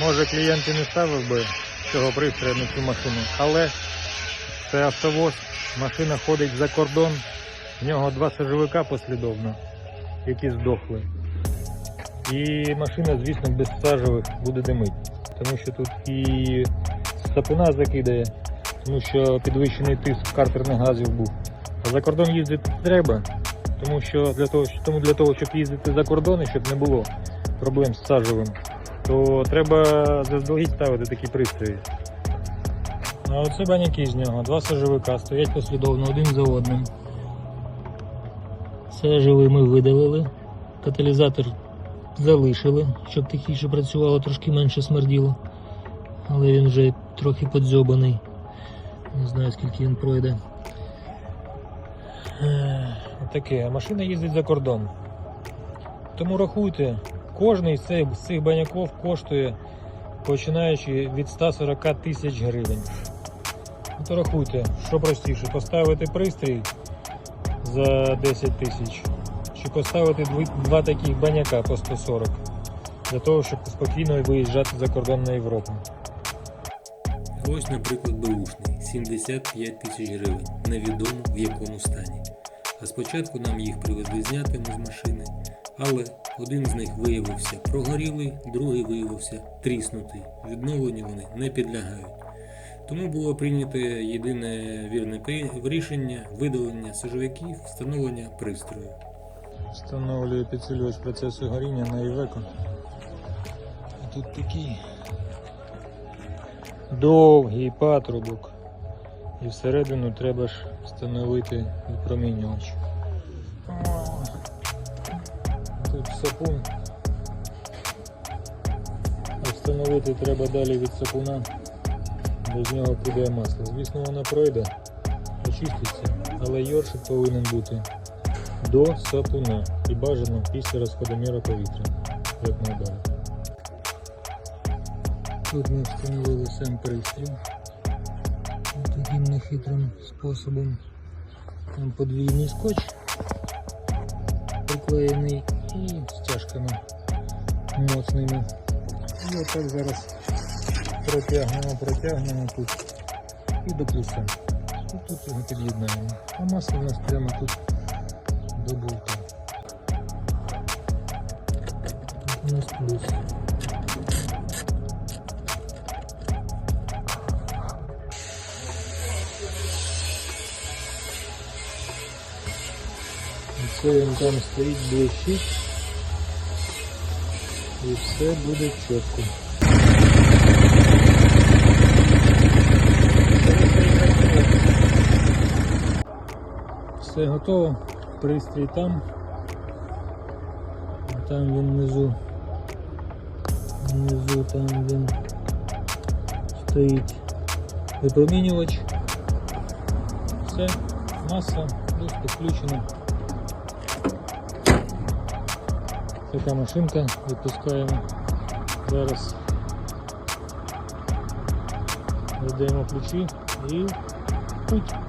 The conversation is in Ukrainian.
Може клієнт і не ставив би цього пристрою на цю машину, але це автовоз, машина ходить за кордон, в нього два сажовика послідовно, які здохли. І машина, звісно, без сажових буде димить, тому що тут і сапуна закидає, тому що підвищений тиск картерних газів був. А за кордон їздити треба, тому що для того, тому для того, щоб їздити за кордони, щоб не було проблем з сажовим, то треба заздалегідь ставити такі пристрої. А оце баняки з нього, два сажовика стоять послідовно один за одним. Сажовий ми видалили, каталізатор залишили, щоб тихіше працювало, трошки менше смерділо. Але він вже трохи подзьобаний. Не знаю скільки він пройде. Таке, машина їздить за кордон. Тому рахуйте, кожний з цих, баняків коштує починаючи від 140 тисяч гривень. То рахуйте, що простіше, поставити пристрій за 10 тисяч, чи поставити два таких баняка по 140 для того, щоб спокійно виїжджати за кордон на Європу. Ось, наприклад, беушний 75 тисяч гривень, невідомо в якому стані. А спочатку нам їх привезли знятими з машини, але один з них виявився прогорілий, другий виявився тріснутий. Відновленню вони не підлягають. Тому було прийнято єдине вірне рішення видалення сажовиків, встановлення пристрою. Встановлюю підсилювач процесу горіння на Івеко. Тут такий довгий патрубок. І всередину треба ж встановити випромінювач. Тут сапун. Встановити треба далі від сапуна. Без нього піде масло. Звісно, воно пройде, очиститься, але йоршик повинен бути до сапуна і бажано після розходоміра повітря, як найдалі. Тут ми встановили сам пристрій нехитрим способом. Там подвійний скотч приклеєний і стяжками моцними. І отак зараз протягнемо, протягнемо тут і до плюса. Тут його під'єднаємо. А масло у нас прямо тут до болта. У нас плюс. Це він там стоїть, блищить. І все буде чітко. Все готово. Пристрій там. Там він внизу. Внизу там він стоїть випромінювач. Все, маса, досить включена. Така машинка, відпускаємо. Зараз віддаємо ключі і путь.